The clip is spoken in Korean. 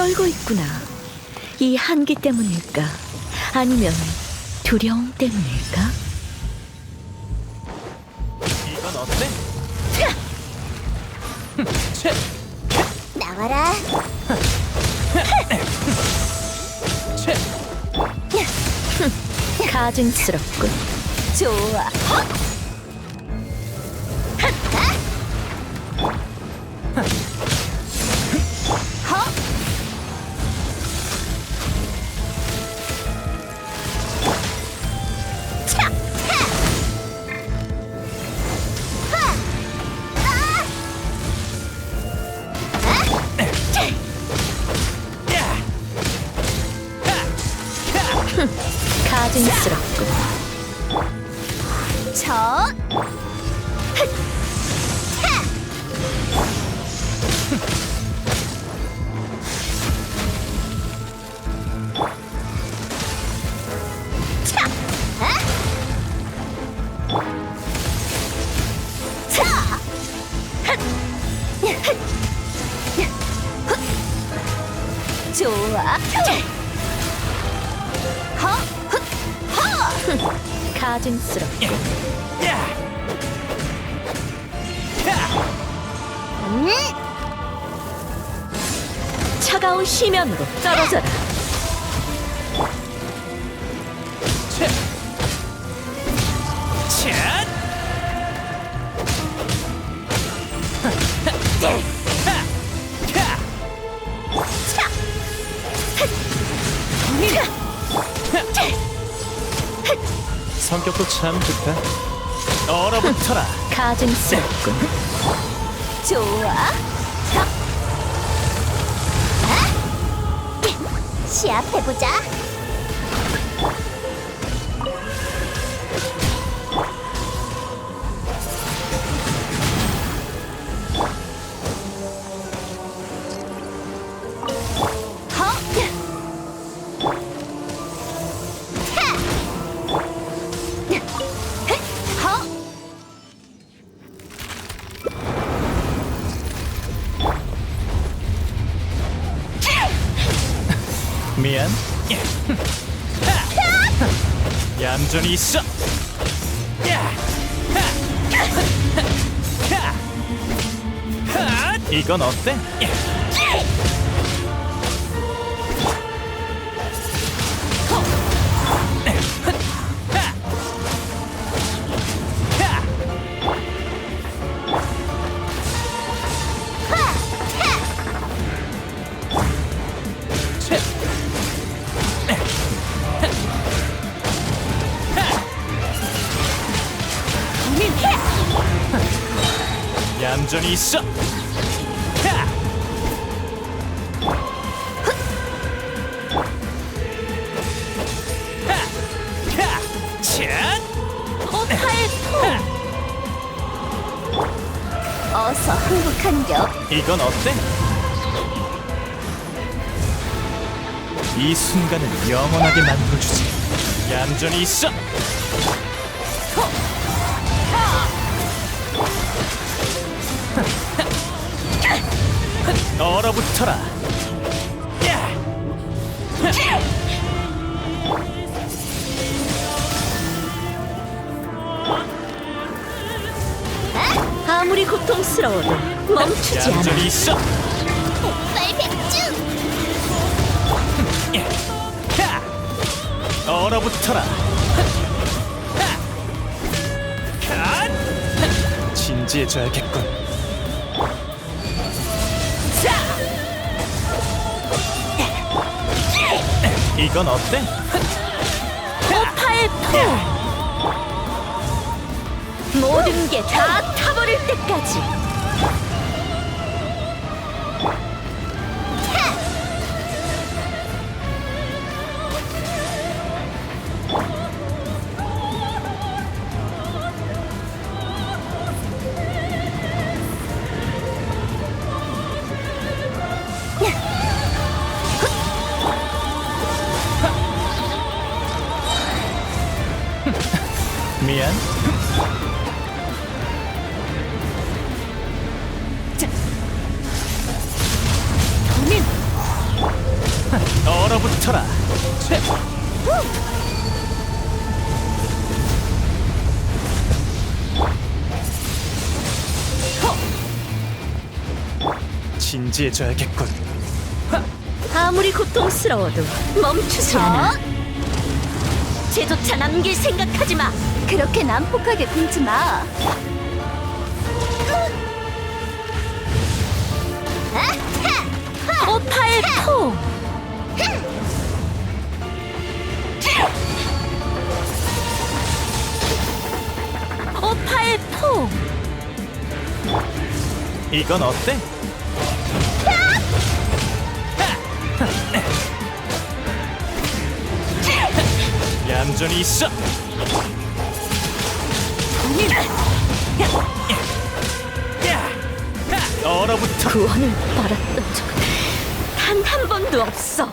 떨고 있구나. 이 한기 때문일까? 아니면 두려움 때문일까? 이건 어때? 채! 나와라. 채! 가증스럽군. 좋아. 가증스럽군. 저. 좋아. 야! 음, 차가운 심연으로 떨어져라. 채! 채! 야! 성격도 참 좋다. 얼어붙어라. 가증스럽군. 좋아. 시합해보자. 미안. 얌전히 있어. 야! 이건 어때? 얌전히 있어. 하! 어서 흥국한 격. 이건 어때? 이 순간을 영원하게 만들어주지. 얌전히 있어. 얼어붙어라. 야! 아무리 고통스러워도 멈추지 않아. 얌전히 있어. 얼어붙어라. 갓! 진지해져야겠군. 이건 어때? 오파의 포! 모든 게 다 타버릴 때까지 미안. 님 얼어붙어라. 네. 진지해져야겠군. 아무리 고통스러워도 멈추지 않아. 어? 제조차 남길 생각하지 마. 그렇게 난폭하게 굴지 마. 오파의 포. 오파의 포. 이건 어때? 얌전히 있어. 얼어붙어. 구원을 바랐던 적은 단 한 번도 없어.